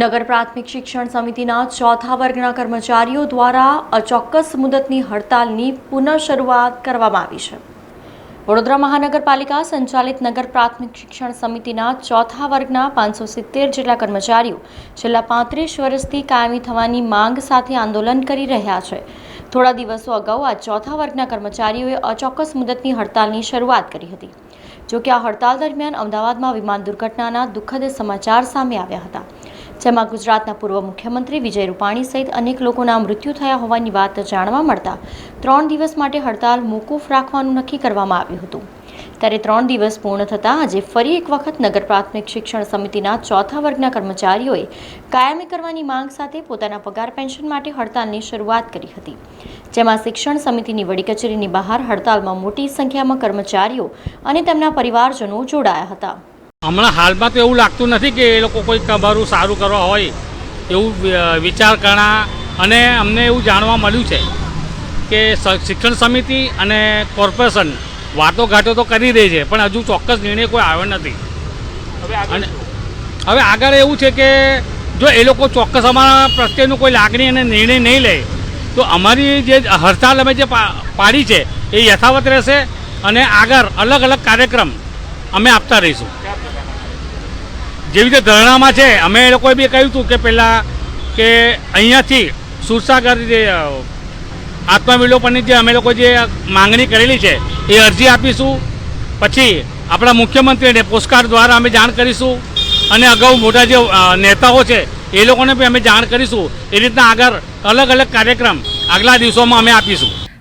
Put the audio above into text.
નગર પ્રાથમિક શિક્ષણ સમિતિના ચોથા વર્ગના કર્મચારીઓ દ્વારા અચોક્કસ મુદતની હડતાલની પુનઃ શરૂઆત કરવામાં આવી છે. વડોદરા મહાનગરપાલિકા સંચાલિત નગર પ્રાથમિક શિક્ષણ સમિતિના ચોથા વર્ગના પાંચસો સિત્તેર જેટલા કર્મચારીઓ છેલ્લા પાંત્રીસ વર્ષથી કાયમી થવાની માંગ સાથે આંદોલન કરી રહ્યા છે. થોડા દિવસો અગાઉ આ ચોથા વર્ગના કર્મચારીઓએ અચોક્કસ મુદતની હડતાલની શરૂઆત કરી હતી. જો કે આ હડતાલ દરમિયાન અમદાવાદમાં વિમાન દુર્ઘટનાના દુઃખદ સમાચાર સામે આવ્યા હતા. જેમાં ગુજરાતના પૂર્વ મુખ્યમંત્રી વિજય રૂપાણી સહિત અનેક લોકોના મૃત્યુ થયા હોવાની વાત જાણવા મળતા ત્રણ દિવસ માટે હડતાલ મોકૂફ રાખવાનું નક્કી કરવામાં આવ્યું હતું. ત્યારે ત્રણ દિવસ પૂર્ણ થતાં આજે ફરી એક વખત નગર પ્રાથમિક શિક્ષણ સમિતિના ચોથા વર્ગના કર્મચારીઓએ કાયમી કરવાની માંગ સાથે પોતાના પગાર પેન્શન માટે હડતાલની શરૂઆત કરી હતી. જેમાં શિક્ષણ સમિતિની વડી કચેરીની બહાર હડતાલમાં મોટી સંખ્યામાં કર્મચારીઓ અને તેમના પરિવારજનો જોડાયા હતા. હમણાં હાલમાં તો એવું લાગતું નથી કે એ લોકો કોઈ તમારું સારું કરવા હોય એવું વિચાર કરણા અને અમને એવું જાણવા મળ્યું છે કે શિક્ષણ સમિતિ અને કોર્પોરેશન વાતો ઘાટો તો કરી રહી છે પણ હજુ ચોક્કસ નિર્ણય કોઈ આવ્યો નથી. અને હવે આગળ એવું છે કે જો એ લોકો ચોક્કસ અમારા પ્રત્યેનું કોઈ લાગણી અને નિર્ણય નહીં લે તો અમારી જે હડતાલ અમે જે પાડી છે એ યથાવત રહેશે અને આગળ અલગ અલગ કાર્યક્રમ અમે આપતા રહીશું. જેવી રીતે ધરણામાં છે, અમે એ લોકોએ બી કહ્યું હતું કે પહેલાં કે અહીંયાથી સુરસાગર જે આત્મવિલોપનની જે અમે લોકો જે માંગણી કરેલી છે, એ અરજી આપીશું. પછી આપણા મુખ્યમંત્રીને પોસ્ટકાર્ડ દ્વારા અમે જાણ કરીશું. અને અગાઉ મોટા જે નેતાઓ છે, એ લોકોને બી અમે જાણ કરીશું. એ રીતના આગળ અલગ અલગ કાર્યક્રમ આગલા દિવસોમાં અમે આપીશું.